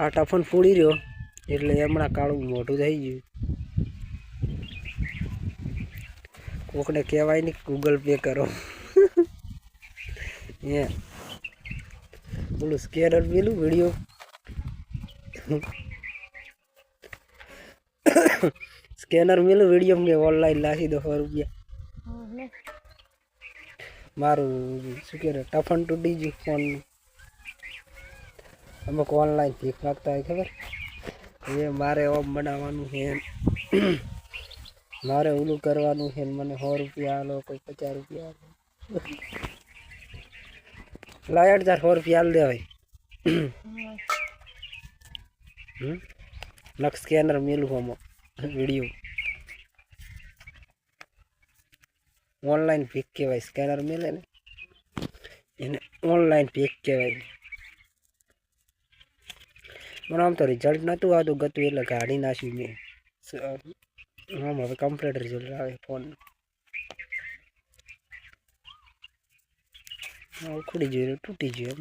આ ટફન ફૂડી રહ્યો. એટલે હમણાં કાળું મોઢું થઈ ગયું. કોકને કહેવાય નહીં ગૂગલ પે કરો. એ પેલું સ્કેનર પેલું વીડિયો સ્કેનર મેલું વીડિયો મેં ઓનલાઈન લાખી દો સો રૂપિયા. મારું શું કે ટફન તૂટી ગયું ફોનનું અમુક ઓનલાઈન ભીખ માગતા હોય ખબર? એ મારે ઓમ બનાવવાનું છે મારે ઓલું કરવાનું છે મને સો રૂપિયા આલો, કોઈ પચાસ રૂપિયા આલો. લાયટ ચાર સો રૂપિયા આલ દેવાય હમ? નક સ્કેનર મેલું હોમો વીડિયો ઓનલાઈન ભીખ કહેવાય સ્કેનર મેલે ને. એને ઓનલાઈન ભીખ કહેવાય. મને આમ તો રિઝલ્ટ નહોતું આવતું ગતું એટલે કાઢી નાખ્યું મેં. આમ હવે કમ્પ્લીટ રિઝલ્ટ આવે ફોન ઉખડી ગયું એટલે તૂટી ગયું.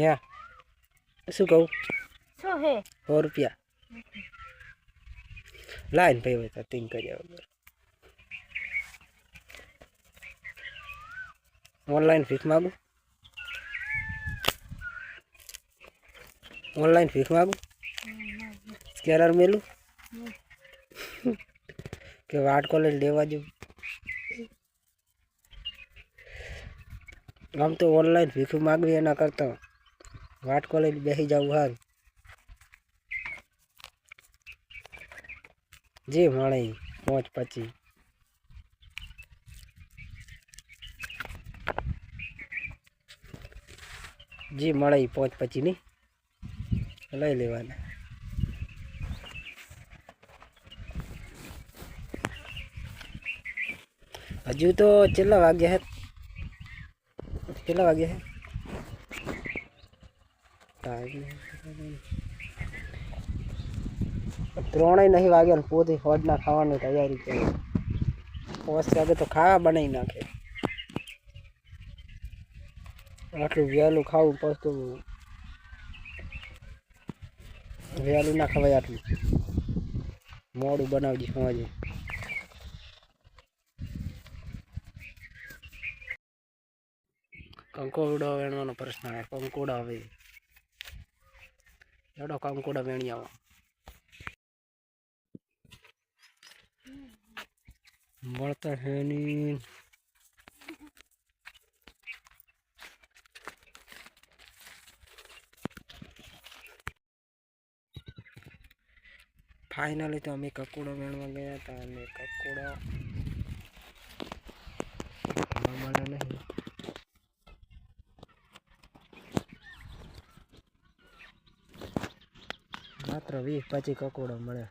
યા શું કહું? સો રૂપિયા. લાઈન ભાઈ હોય તો તીન કર્યા વગર ઓનલાઈન ફીસ માગું? ઓનલાઈન ફીસ માગું સ્કેનર મેલું કે વાટ કોલેજ લેવા જવું આમ તો ઓનલાઈન ભીખ માગવી એના કરતાં વાટ કોલેજ બેસી જવું સારું જે મળે ઈ, પાંચ પચી જે મળે ઈ પાંચ પચી નહીં લઈ લેવાના. હજુ તો કેટલા વાગ્યા હે? કેટલા વાગ્યા હે? ત્રણેય નહીં વાગ્યા ને પોતે હોજના ખાવાની તૈયારી કરે. પાંચ વાગે તો ખાવા બનાવી નાખે. આટલું વહેલું ખાવું પછી વહેલું ના ખવાય આટલું. મોડું બનાવજે હોજે કંકોડો વેણવાનો પ્રશ્ન આવે કંકોડા આવે એડો કંકોડા વેણી આવો. મળતા છે ફાઇનલી તો અમે કકોડો મેળવા ગયા હતા અને કકોડો મળે નહીં. માત્ર વીસ પછી કકોડો મળે.